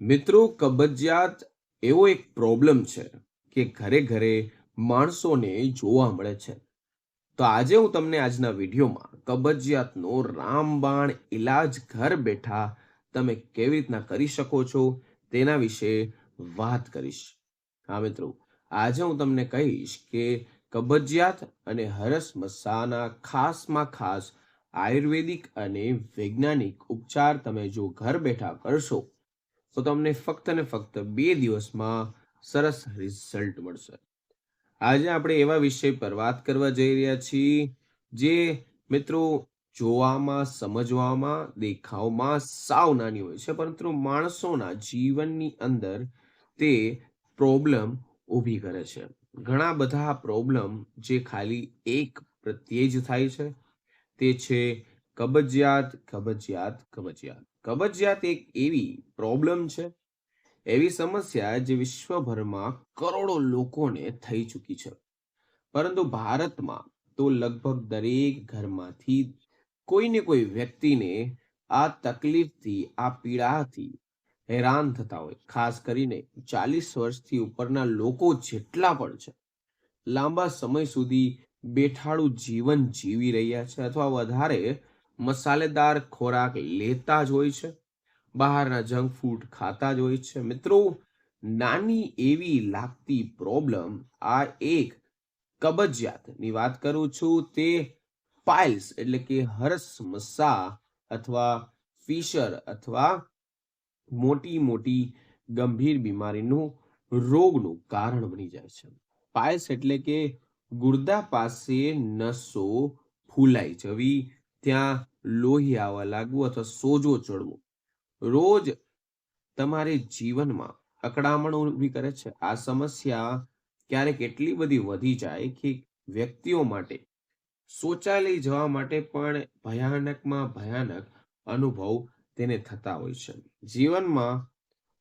મિત્રો, કબજિયાત એવો એક પ્રોબ્લેમ છે કે ઘરે ઘરે માણસોને જોવા મળે છે. તો આજે હું તમને આજના વિડીયોમાં કબજિયાતનો રામબાણ ઈલાજ ઘર બેઠા તમે કેવી રીતના કરી શકો છો તેના વિશે વાત કરીશ. હા, મિત્રો, આજે હું તમને કહીશ કે કબજિયાત અને હરસ મસાના ખાસમાં ખાસ આયુર્વેદિક અને વૈજ્ઞાનિક ઉપચાર તમે જો ઘર બેઠા કરશો તો તમને ફક્ત ને ફક્ત બે દિવસમાં સરસ રિઝલ્ટ મળશે. આજે આપણે એવા વિષય પર વાત કરવા જઈ રહ્યા છીએ, જે મિત્રો જોવામાં, સમજવામાં, દેખાવમાં સાવ નાની હોય છે, પરંતુ માણસોના જીવનની અંદર તે પ્રોબ્લેમ ઊભી કરે છે. ઘણા બધા પ્રોબ્લેમ જે ખાલી એક પ્રત્યે જ થાય છે, તે છે કબજિયાત કબજિયાત કબજિયાત. કબજિયાત એક એવી પ્રોબ્લેમ છે, એવી સમસ્યા જે વિશ્વભરમાં કરોડો લોકોને થઈ ચૂકી છે. પરંતુ ભારતમાં તો લગભગ દરેક ઘરમાંથી કોઈને કોઈ વ્યક્તિને આ તકલીફથી, આ પીડાથી હેરાન થતા હોય. ખાસ કરીને ચાલીસ વર્ષથી ઉપરના લોકો જેટલા પણ છે, લાંબા સમય સુધી બેઠાડું જીવન જીવી રહ્યા છે અથવા વધારે મસાલેદાર ખોરાક લેતા જ હોય છે. બહારના જંક ફૂડ ખાતા જ હોય છે. મિત્રો, નાની એવી લાગતી પ્રોબ્લેમ આ એક કબજિયાતની વાત કરું છું તે પાઇલ્સ એટલે કે હરસ મસા અથવા ફિશર અથવા મોટી મોટી ગંભીર બીમારીનું રોગનું કારણ બની જાય છે. પાઇલ્સ એટલે કે ગુર્દા પાસે નસો ફૂલાઈ જવી ત્યાં લોહી આવવા લાગવું અથવા સોજો ચડવું. રોજ તમારે જીવનમાં અકળામણ ઊભી કરે છે. આ સમસ્યા ક્યારેક એટલી બધી વધી જાય કે વ્યક્તિઓ માટે, શૌચાલય જવા માટે પણ ભયાનકમાં ભયાનક અનુભવ તેને થતા હોય છે. જીવનમાં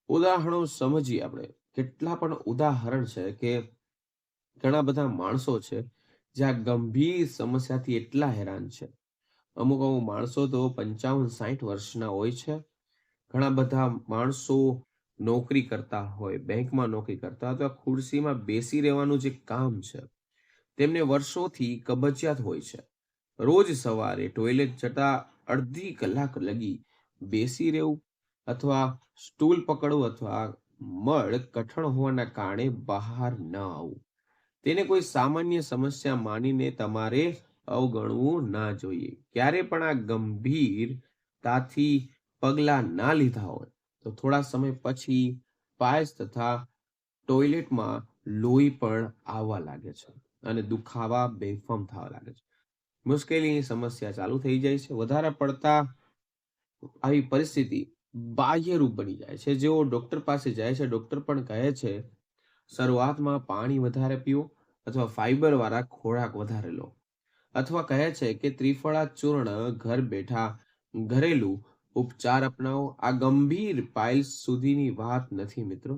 ઉદાહરણો સમજીએ આપણે. કેટલા પણ ઉદાહરણ છે કે ઘણા બધા માણસો છે જે આ ગંભીર સમસ્યાથી એટલા હેરાન છે. અમુક અમુક માણસો તો પંચાવન સાઠ વર્ષના હોય છે. ઘણા બધા માણસો નોકરી કરતા હોય, બેંકમાં નોકરી કરતા અથવા ખુરશીમાં બેસી રહેવાનું જે કામ છે, તેમને વર્ષોથી કબજિયાત હોય છે. રોજ સવારે ટોયલેટ જતા અડધી કલાક લગી બેસી રહેવું અથવા સ્ટૂલ પકડવું અથવા મળ કઠણ હોવાના કારણે બહાર ન આવવું. તેને કોઈ સામાન્ય સમસ્યા માનીને તમારે અવગણવું ના જોઈએ. ક્યારે પણ આ ગંભીરતાથી પગલાં ના લીધા હોય, તો થોડા સમય પછી પાયસ તથા ટોયલેટમાં લોહી પણ આવવા લાગે છે અને દુખાવા, બેફામ થવા લાગે છે. મુશ્કેલીની સમસ્યા ચાલુ થઈ જાય છે. વધારે પડતા આવી પરિસ્થિતિ બાહ્ય રૂપ બની જાય છે. જેઓ ડોક્ટર પાસે જાય છે, ડોક્ટર પણ કહે છે, શરૂઆતમાં પાણી વધારે પીવો અથવા ફાઈબર વાળા ખોરાક વધારે લો. અથવા કહે છે કે ત્રિફળા ચૂર્ણ ઘર બેઠા ઘરેલું ઉપચાર અપનાવો. આ ગંભીર પાઇલ્સ સુધીની વાત નથી મિત્રો.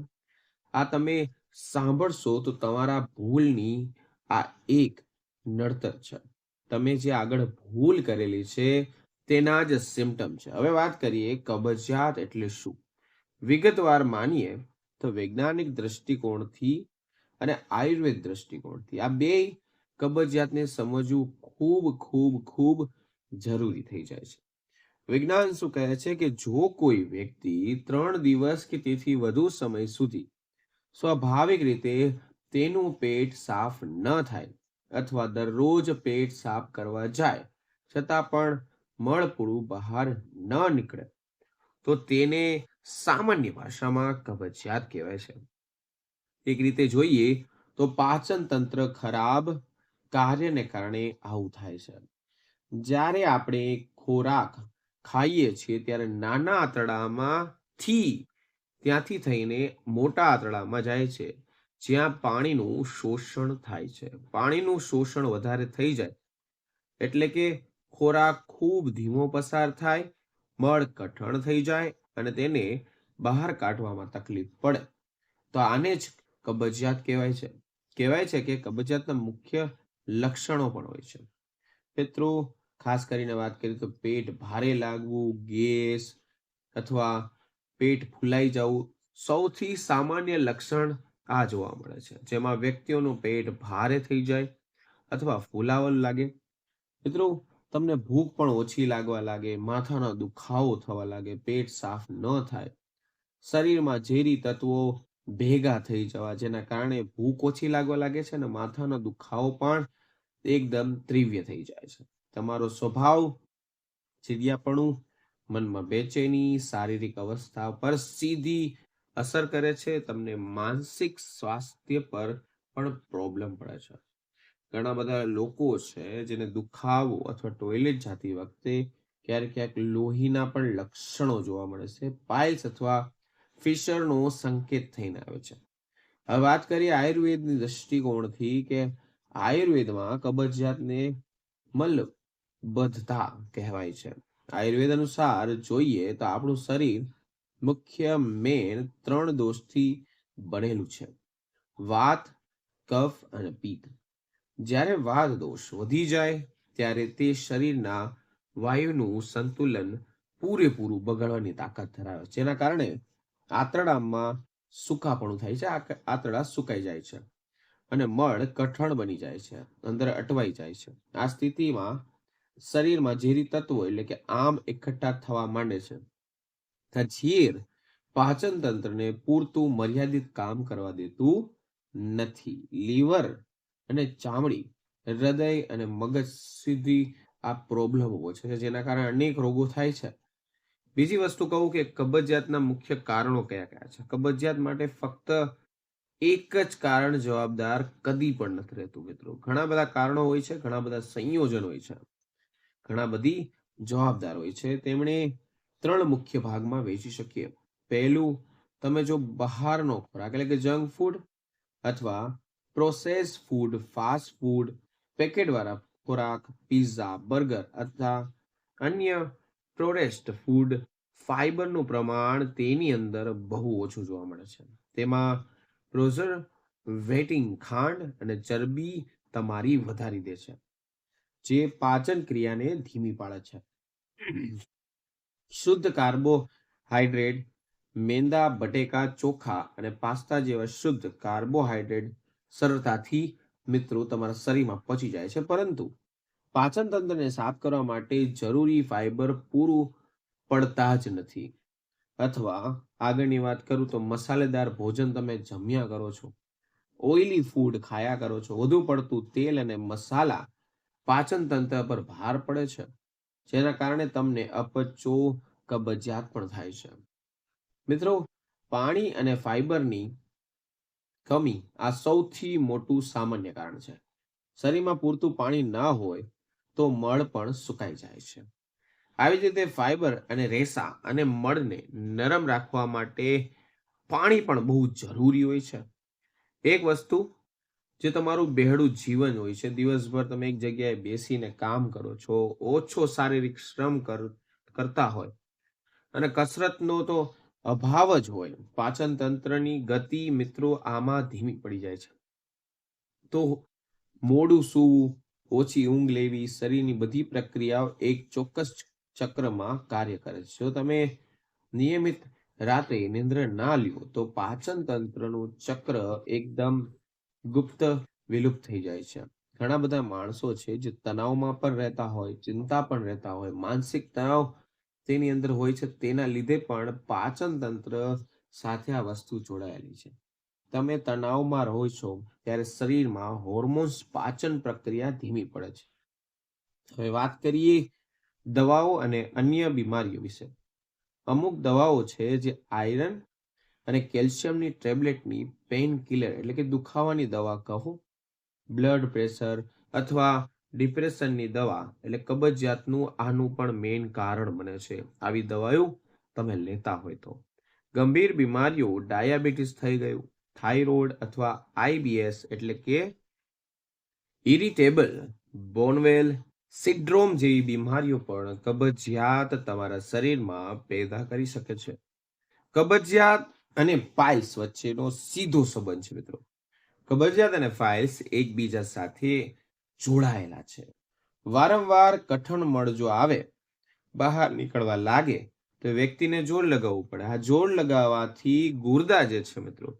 આ તમે સાંભળશો તો તમારા ભૂલની આ એક નડતર છે. તમે જે આગળ ભૂલ કરેલી છે તેના જ સિમ્ટમ છે. હવે વાત કરીએ કબજિયાત એટલે શું? વિગતવાર માનીએ તો વૈજ્ઞાનિક દ્રષ્ટિકોણથી અને આયુર્વેદ દ્રષ્ટિકોણથી આ બે કબજિયાતને સમજવું ખૂબ ખૂબ ખૂબ જરૂરી થઈ જાય છે. વિજ્ઞાન શું કહે છે કે જો કોઈ વ્યક્તિ ત્રણ દિવસ કે તેથી વધુ સમય સુધી સ્વાભાવિક રીતે તેનું પેટ સાફ ન થાય અથવા દરરોજ પેટ સાફ કરવા જાય, છતાં પણ મળપૂરું બહાર ન નીકળે, તો તેને સામાન્ય ભાષામાં કબજિયાત કહેવાય છે. એક રીતે જોઈએ તો પાચન તંત્ર ખરાબ કાર્યને કારણે આવું થાય છે. જ્યારે આપણે ખોરાક ખાઈએ છીએ ત્યારે નાના આંતરડામાંથી ત્યાંથી થઈને મોટા આંતરડામાં જાય છે, જ્યાં પાણીનું શોષણ થાય છે. પાણીનું શોષણ વધારે થઈ જાય એટલે કે ખોરાક ખૂબ ધીમો પસાર થાય, મળ કઠણ થઈ જાય અને તેને બહાર કાઢવામાં તકલીફ પડે. તો આને જ કબજિયાત કહેવાય છે. કહેવાય છે કે કબજિયાતના મુખ્ય લક્ષણો પણ હોય છે. મિત્રો, ખાસ કરીને વાત કરીએ તો પેટ ભારે લાગવું, ગેસ અથવા પેટ ફૂલાઈ જવું સૌથી સામાન્ય લક્ષણ આ જોવા મળે છે. જેમાં વ્યક્તિઓનું પેટ ભારે થઈ જાય અથવા ફૂલાવલ લાગે. મિત્રો, તમને ભૂખ પણ ઓછી લાગવા લાગે, માથાનો દુખાવો થવા લાગે, પેટ સાફ ન થાય, શરીરમાં ઝેરી તત્વો ભેગા થઈ જવા જેના કારણે ભૂખ ઓછી લાગવા લાગે છે અને માથાનો દુખાવો પણ એકદમ ત્રિવ્ય થઈ જાય છે. તમારો સ્વભાવ, ચીડિયાપણું, મનમાં બેચેની, શારીરિક અવસ્થા પર સીધી અસર કરે છે, તમને માનસિક સ્વાસ્થ્ય પર પણ પ્રોબ્લેમ પડે છે. ઘણા બધા લોકો છે જેને દુખાવો અથવા ટોયલેટ જતી વખતે ક્યારેક ક્યાંક લોહીના પણ લક્ષણો જોવા મળે છે પાઇલ્સ અથવા ફિશરનો સંકેત થઈને આવે છે. હવે વાત કરીએ આયુર્વેદની દૃષ્ટિકોણથી કે આયુર્વેદમાં કબજિયાતને મલબદ્ધતા કહેવાય છે. આયુર્વેદ અનુસાર જોઈએ તો આપણું શરીર મુખ્ય મેન ત્રણ દોષથી બનેલું છે. વાત, કફ અને પિત્ત જ્યારે વાત દોષ વધી જાય, ત્યારે તે શરીરના વાયુનું સંતુલન પૂરેપૂરું બગાડવાની તાકાત ધરાવે છે. જેના કારણે આંતરડામાં સુકાપણું થાય છે. આંતરડા સુકાઈ જાય છે. અને મળ કઠણ બની જાય છે, અંદર અટવાઈ જાય છે. આ સ્થિતિમાં શરીરમાં ઝેરી તત્વો એટલે કે આમ એકઠા થવા માંડે છે. ઝેર પાચન તંત્રને પૂરતું મર્યાદિત કામ કરવા દેતું નથી. લીવર અને ચામડી, હૃદય અને મગજ સુધી આ પ્રોબ્લેમ છે જેના કારણે અનેક રોગો થાય છે. બીજી વસ્તુ કહું કે કબજિયાતના મુખ્ય કારણો કયા કયા છે? કબજિયાત માટે ફક્ત એક જ કારણ જવાબદાર કદી પણ નથી રહેતું મિત્રો. ઘણા બધા કારણો હોય છે, ઘણા બધા સંયોજન હોય છે. ઘણા બધી જવાબદાર હોય છે. તેમણે ત્રણ મુખ્ય ભાગમાં વહેંચી શકીએ. પહેલું, તમે જો બહારનો ખોરાક એટલે કે જંક ફૂડ અથવા પ્રોસેસ ફૂડ ફાસ્ટ ફૂડ પેકેટવાળા ખોરાક પિઝા બર્ગર અથવા અન્ય પ્રોરેસ્ટ ફૂડ ફાઈબરનું પ્રમાણ તેની અંદર બહુ ઓછું જોવા મળે છે. તેમાં પ્રોઝર વેટિંગ ખાંડ અને ચરબી તમારી વધારી દે છે, જે પાચન ક્રિયાને ધીમી પાડે છે. શુદ્ધ કાર્બોહાઈડ્રેટ, મેંદા, બટેકા, ચોખા અને પાસ્તા જેવા શુદ્ધ કાર્બોહાઈડ્રેટ સરળતાથી મિત્રો તમારા શરીરમાં પચી જાય છે. પરંતુ પાચન તંત્રને સાફ કરવા માટે જરૂરી ફાઈબર પૂરું પડતા જ નથી. અથવા આગળની વાત કરું તો મસાલેદાર ભોજન તમે જમ્યા કરો છો. ઓઇલી ફૂડ ખાયા કરો છો. વધુ પડતું તેલ અને મસાલા પાચન તંત્ર પર ભાર પડે છે. જેના કારણે તમને અપચો, કબજિયાત પણ થાય છે. મિત્રો, પાણી અને ફાઈબરની કમી આ સૌથી મોટું સામાન્ય કારણ છે. શરીરમાં પૂરતું પાણી ના હોય તો મળ પણ સુકાઈ જાય છે. આવી જ રીતે ફાઇબર અને રેસા અને મળને નરમ રાખવા માટે પાણી પણ બહુ જરૂરી હોય છે. એક વસ્તુ જે તમારું બેહડું જીવન હોય છે, દિવસભર તમે એક જગ્યાએ બેસીને કામ કરો છો, ઓછો શારીરિક શ્રમ કર- કરતા હોય અને કસરતનો તો અભાવ જ હોય, પાચન તંત્રની ગતિ મિત્રો આમાં ધીમી પડી જાય છે. તો મોડું સૂવું, ઓછી ઊંઘ લેવી, શરીરની બધી પ્રક્રિયાઓ એક ચોક્કસ ચક્રમાં કાર્ય કરે છે. જો તમે નિયમિત રાત્રે નિંદ્ર ના લ્યો, તો પાચન તંત્રનું ચક્ર એકદમ ગુપ્ત વિલુપ્ત થઈ જાય છે. ઘણા બધા માણસો છે જે તણાવમાં પણ રહેતા હોય, ચિંતા પણ રહેતા હોય, માનસિક તણાવ તેની અંદર હોય છે. તેના લીધે પણ પાચન તંત્ર સાથે આ વસ્તુ જોડાયેલી છે. તમે તણાવમાં રહો છો, ત્યારે શરીરમાં હોર્મોન્સ પાચન પ્રક્રિયા ધીમી પડે છે. હવે વાત કરીએ દવાઓ અને અન્ય બીમારીઓ વિશે. અમુક દવાઓ છે જે આયરન અને કેલ્શિયમની ટેબ્લેટની પેઇન કિલર એટલે કે દુખાવાની દવા કહો, બ્લડ પ્રેશર અથવા ડિપ્રેશનની દવા એટલે કબજિયાતનું આનું પણ મેઇન કારણ બને છે. આવી દવાઓ તમે લેતા હોય તો. ગંભીર બીમારીઓ ડાયાબિટીસ થઈ ગયું, થાઇરોઇડ અથવા આઈબીએસ એટલે કે ઇરિટેબલ બોનવેલ સિન્ડ્રોમ જેવી બીમારીઓ પણ કબજિયાત તમારા શરીરમાં પેદા કરી શકે છે. કબજિયાત અને પાઇલ્સ વચ્ચેનો સીધો સંબંધ છે મિત્રો. કબજિયાત અને ફાઇલ્સ એકબીજા સાથે જોડાયેલા છે. વારંવાર કઠણ મળ જો આવે, બહાર નીકળવા લાગે, તો વ્યક્તિને જોર લગાવવું પડે. આ જોર લગાવવાથી ગુર્દા જે છે મિત્રો,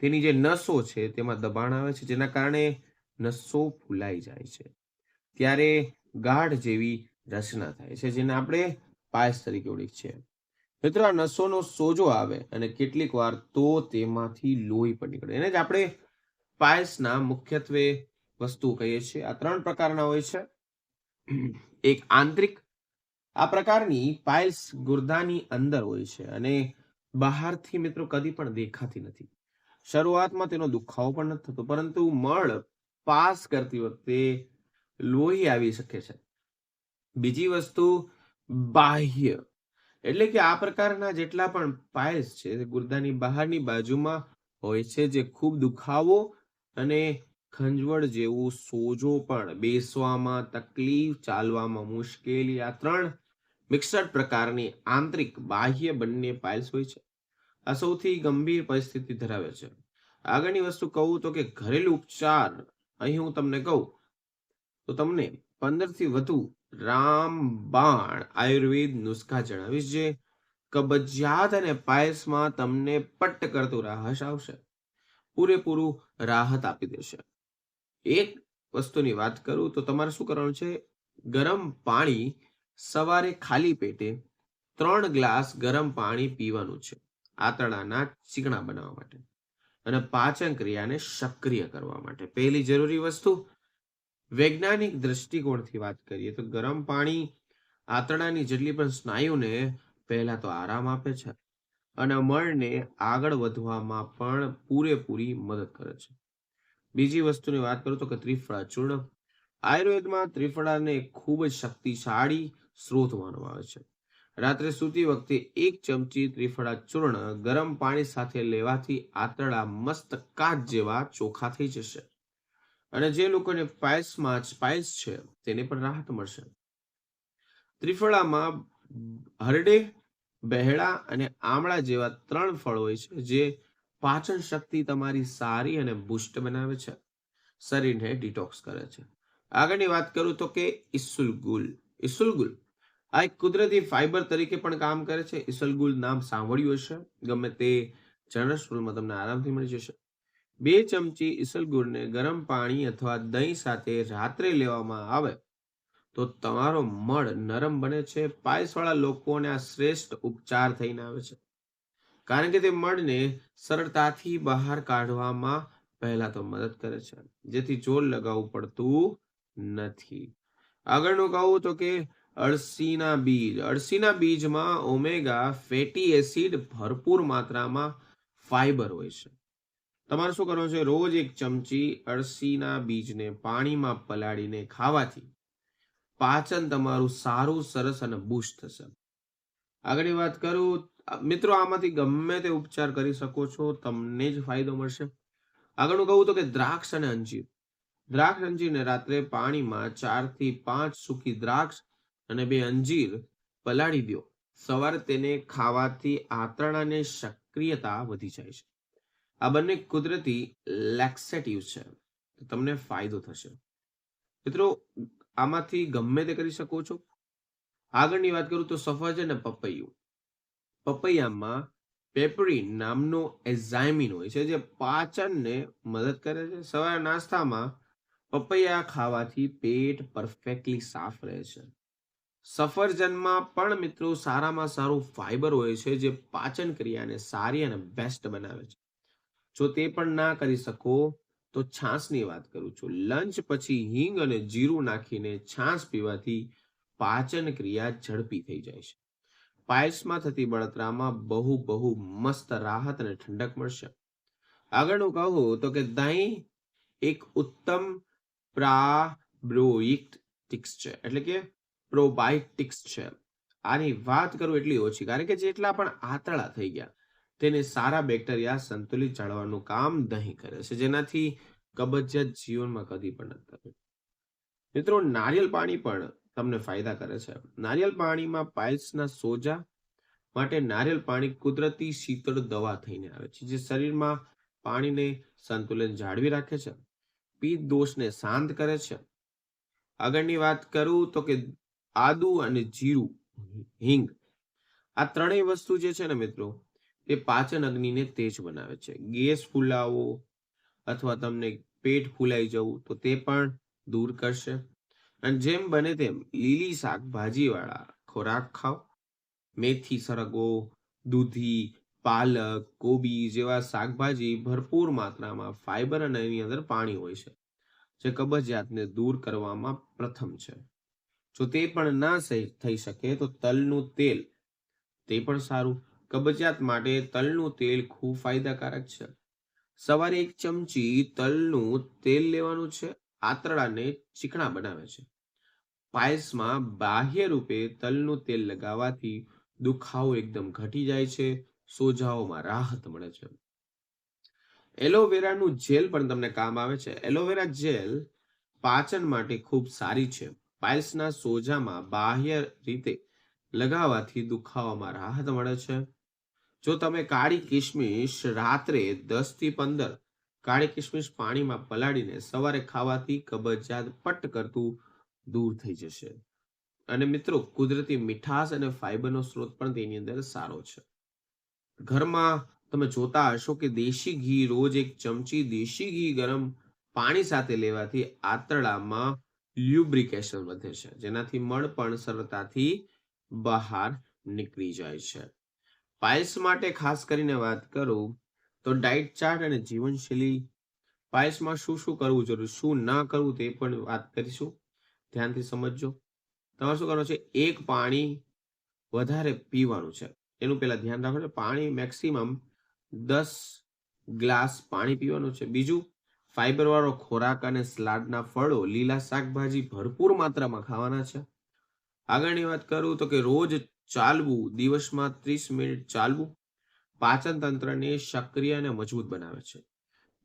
તેની જે નસો છે તેમાં દબાણ આવે છે, જેના કારણે નસો ફૂલાઈ જાય છે. ત્યારે ગાઢ જેવી રચના થાય છે, જેને આપણે પાયસ તરીકે ઓળખીએ મિત્રો, આ નસોનો સોજો આવે અને કેટલીક વાર તો તેમાંથી લોહી પણ નીકળે. એને જ આપણે પાયસના મુખ્યત્વે વસ્તુ કહીએ છીએ. આ ત્રણ પ્રકારના હોય છે. એક આંતરિક, આ પ્રકારની પાયસ ગુર્દાની અંદર હોય છે અને બહારથી મિત્રો કદી પણ દેખાતી નથી. શરૂઆતમાં તેનો દુખાવો પણ નથી થતો, પરંતુ મળ પાસ કરતી વખતે લોહી આવી શકે છે. બીજી વસ્તુ બાહ્ય. એટલે કે આ પ્રકારના જેટલા પણ પાયલ્સ છે ગુર્દાની બહારની બાજુમાં હોય છે, જે ખૂબ દુખાવો અને ખંજવળ જેવું સોજો પણ બેસવામાં તકલીફ, ચાલવામાં મુશ્કેલી, આ ત્રણ મિક્સડ પ્રકારની આંતરિક બાહ્ય બંને પાઇલ્સ હોય છે. આ સૌથી ગંભીર પરિસ્થિતિ ધરાવે છે. આગળની વસ્તુ કહું તો કે ઘરેલું ઉપચાર, અહીં હું તમને કહું તો તમને પંદરથી વધુ રામબાણ આયુર્વેદ નુસ્ખા જણાવીશ જે કબજિયાત અને પાયસમાં તમને પટ્ટ કરતું રાહત આવશે. પૂરેપૂરું રાહત આપી દેશે. એક વસ્તુની વાત કરું તો તમારે શું કરવાનું છે? ગરમ પાણી સવારે ખાલી પેટે ત્રણ ગ્લાસ ગરમ પાણી પીવાનું છે. આતડાના ચીકણા બનાવવા માટે. અને પાચન ક્રિયાને સક્રિય કરવા માટે. પહેલી જરૂરી વસ્તુ વૈજ્ઞાનિક દ્રષ્ટિકોણથી વાત કરીએ તો ગરમ પાણી આંતરડાની જેટલી પણ સ્નાયુને પહેલા તો આરામ આપે છે અને મળને આગળ વધવામાં પણ પૂરેપૂરી મદદ કરે છે. બીજી વસ્તુની વાત કરું તો કે ત્રિફળા ચૂર્ણ. આયુર્વેદમાં ત્રિફળાને ખૂબ જ શક્તિશાળી સ્ત્રોત માનવામાં આવે છે. રાત્રે સૂતી વખતે એક ચમચી ત્રિફળા ચૂર્ણ ગરમ પાણી સાથે લેવાથી આંતરડા મસ્ત કાચ જેવા ચોખા થઈ જશે. અને જે લોકોને પાયસમાં પાયસ છે, તેને પણ રાહત મળશે. ત્રિફળામાં હરડે, બહેડા અને આમળા જેવા ત્રણ ફળ હોય છે, જે પાચન શક્તિ તમારી સારી અને બુસ્ટ બનાવે છે. શરીરને ડિટોક્સ કરે છે. આગળની વાત કરું તો કે ઇસુલગુલ ઇસુલગુલ આ એક કુદરતી ફાઇબર તરીકે પણ કામ કરે છે. ઇસલગુલ નામ સાંભળ્યું હશે. ગમે તે જનરલ સ્ટોરમાં તમને આરામથી મળી જશે. બે ચમચી ઈસલગુળને ગરમ પાણી અથવા દહીં સાથે રાત્રે લેવામાં આવે. તો તમારો મળ નરમ બને છે, પાયસવાળા લોકોને આ શ્રેષ્ઠ ઉપચાર થઈને આવે છે. કારણ કે તે મળને સરળતાથી બહાર કાઢવામાં પહેલા તો મદદ કરે છે. જેથી જોર લગાવવું પડતું નથી. આગળનું કહું તો કે અળસીના બીજ. અળસીના બીજમાં ઓમેગા ફેટી એસિડ ભરપૂર માત્રામાં ફાઈબર હોય છે. તમારે શું કરવાનું છે? રોજ એક ચમચી અળસીના બીજને પાણીમાં પલાળીને ખાવાથી પાચન તમારું સારું, સરસ અને બુસ્ટ થશે. આગળની વાત કરું, મિત્રો આમાંથી ગમે તે ઉપચાર કરી શકો છો, તમને જ ફાયદો મળશે. આગળનું કહું તો કે દ્રાક્ષ અને અંજીર. દ્રાક્ષ અંજીરને રાત્રે પાણીમાં ચારથી પાંચ સૂકી દ્રાક્ષ અને બે અંજીર પલાળી દો. સવારે તેને ખાવાથી આંતરડાની સક્રિયતા વધી જાય છે. આ બંને કુદરતી લેક્સેટિવ છે. તમને ફાયદો થશે. મિત્રો, આમાંથી ગમે તે કરી શકો છો. આગળની વાત કરું તો સફરજન અને પપૈયું. પપૈયામાં પેપરીન નામનો એઝાઇમિન હોય છે, જે પાચનને મદદ કરે છે. સવારે નાસ્તામાં પપૈયા ખાવાથી પેટ પરફેક્ટલી સાફ રહે છે. સફરજનમાં પણ મિત્રો સારામાં સારું ફાઈબર હોય છે, જે પાચન ક્રિયાને સારી અને બેસ્ટ બનાવે છે. જો તે પણ ના કરી શકો, તો છાશની વાત કરું છું. લંચ પછી હિંગ અને જીરું નાખીને છાશ પીવાથી પાચન ક્રિયા ઝડપી થઈ જાય છે. પાયસમાં થતી બળતરામાં બહુ બહુ મસ્ત રાહત અને ઠંડક મળશે. આગળનું કહું તો કે દહીં એક ઉત્તમ પ્રાબ્રોઇક્ટિક્સ છે. એટલે કે પ્રોબાયોટિક્સ છે. આની વાત કરું એટલી ઓછી, કારણ કે જેટલા પણ આતળા થઈ ગયા તેને સારા બેક્ટેરિયા સંતુલિત જાળવવાનું કામ દહીં કરે છે. જેનાથી કબજિયાત જીવનમાં કદી પણ થતું મિત્રો, નારિયેલ પાણી પણ તમને ફાયદા કરે છે. નારિયેલ પાણીમાં પાઇલ્સના સોજા માટે નારિયેલ પાણી કુદરતી શીતળ દવા થઈને આવે છે, જે શરીરમાં પાણીને સંતુલન જાળવી રાખે છે. પિત્ત દોષને શાંત કરે છે. આગળની વાત કરું તો કે આદુ અને જીરું, હિંગ આ ત્રણેય વસ્તુ જે છે ને મિત્રો એ પાચન અગ્નિને તેજ બનાવે છે. ગેસ ફૂલાવો અથવા તમને પેટ ફૂલાઈ જવું તો તે પણ દૂર કરશે. અને જેમ બને તેમ લીલી શાકભાજી વાળા ખોરાક ખાઓ. મેથી સરગવો દૂધી, પાલક, કોબી જેવા શાકભાજી ભરપૂર માત્રામાં ફાઈબર અને એની અંદર પાણી હોય છે, જે કબજિયાતને દૂર કરવામાં પ્રથમ છે. જો તે પણ ના થઈ શકે તો તલનું તેલ, તે પણ સારું. કબજિયાત માટે તલનું તેલ ખૂબ ફાયદાકારક છે. સવારે એક ચમચી તલનું તેલ લેવાનું છે, આંતરડાને ચીકણા બનાવે છે. પાયસમાં બાહ્ય રૂપે તલનું તેલ લગાવવાથી દુખાવો એકદમ ઘટી જાય છે, સોજાઓમાં રાહત મળે છે. એલોવેરાનું જેલ પણ તમને કામ આવે છે. એલોવેરા જેલ પાચન માટે ખૂબ સારી છે. પાઇલ્સના સોજામાં બાહ્ય રીતે લગાવવાથી દુખાવામાં રાહત મળે છે. જો તમે કાળી કિશમિશ રાત્રે દસથી પંદર, કાળી કિશમિશ પાણીમાં પલાળીને સવારે ખાવાથી કબજિયાત પટ કરતું દૂર થઈ જશે. અને મિત્રો, કુદરતી મીઠાશ અને ફાઈબરનો સ્ત્રોત પણ તેની અંદર સારો છે. ઘરમાં તમે જોતા હશો કે દેશી ઘી રોજ એક ચમચી દેશી ઘી ગરમ પાણી સાથે લેવાથી આંતરડામાં લ્યુબ્રિકેશન વધે છે. જેનાથી મળ પણ સરળતાથી બહાર નીકળી જાય છે. પાઇલ્સ માટે ખાસ કરીને વાત કરું તો ડાયટ ચાર્ટ અને જીવનશૈલી પાઇલ્સમાં શું શું કરવું જરૂરી, શું ના કરવું તે પણ વાત કરીશું. ધ્યાનથી સમજજો. તમારે શું કરવાનું છે? એક પાણી વધારે પીવાનું છે. એનું પહેલાં ધ્યાન રાખો પાણી મેક્સિમમ દસ ગ્લાસ પાણી પીવાનું છે. બીજું ફાઇબરવાળો ખોરાક અને સલાડના ફળો લીલા શાકભાજી ભરપૂર માત્રામાં ખાવાના છે. આગળની વાત કરું તો કે રોજ ચાલવું, દિવસમાં ત્રીસ મિનિટ ચાલવું પાચન તંત્રને સક્રિય અને મજબૂત બનાવે છે.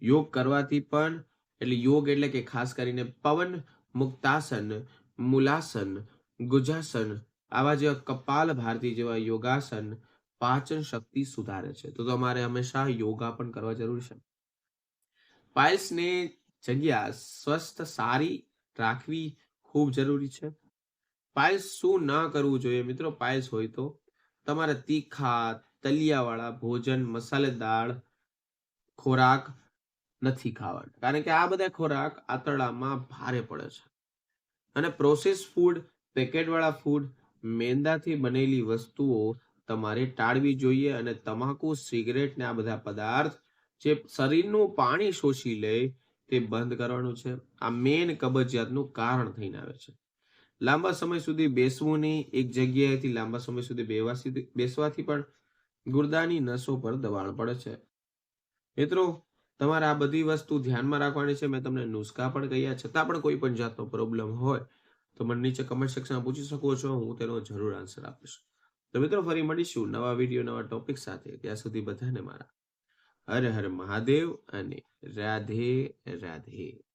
યોગ કરવાથી પણ, એટલે યોગ એટલે કે ખાસ કરીને પવન, મુક્તાસન, મૂલાસન, ગુજાસન, આવા જેવા કપાલ ભારતી જેવા યોગાસન પાચન શક્તિ સુધારે છે. તો તમારે હંમેશા યોગા પણ કરવા જરૂરી છે. પાઇલ્સને જગ્યા સ્વસ્થ સારી રાખવી ખૂબ જરૂરી છે. પાઇલ્સ શું ના કરવું જોઈએ મિત્રો? પાયસ હોય તો? તમારે તીખા, તલિયાવાળા, ભોજન મસાલેદાર ખોરાક નથી ખાવાના. કારણ કે આ બધા ખોરાક આંતરડામાં ભારે પડે છે. અને પ્રોસેસ ફૂડ પેકેટવાળા ફૂડ મેંદાથી બનેલી વસ્તુઓ તમારે ટાળવી જોઈએ અને તમાકુ, સિગરેટ ને આ બધા પદાર્થ જે શરીરનું પાણી શોષી લે તે બંધ કરવાનું છે. આ મેન કબજિયાતનું કારણ થઈને આવે છે. લાંબા સમય સુધી બેસવું નહીં, એક જગ્યાએથી લાંબા સમય સુધી બેવાથી બેસવાથી પણ ગુર્દાની નસો પર દબાણ પડે છે. મિત્રો, તમારે આ બધી વસ્તુ ધ્યાનમાં રાખવાની છે. મેં તમને નુસ્ખા પણ કહ્યા, છતાં પણ કોઈ પણ જાતનો પ્રોબ્લેમ હોય તો મને નીચે કમેન્ટ સેક્શનમાં પૂછી શકો છો. હું તેનો જરૂર આન્સર આપીશ. તો મિત્રો, ફરી મળીશું નવા વીડિયો નવા ટોપિક સાથે. ત્યાં સુધી બધાને મારા હર હર મહાદેવ અને રાધે રાધે.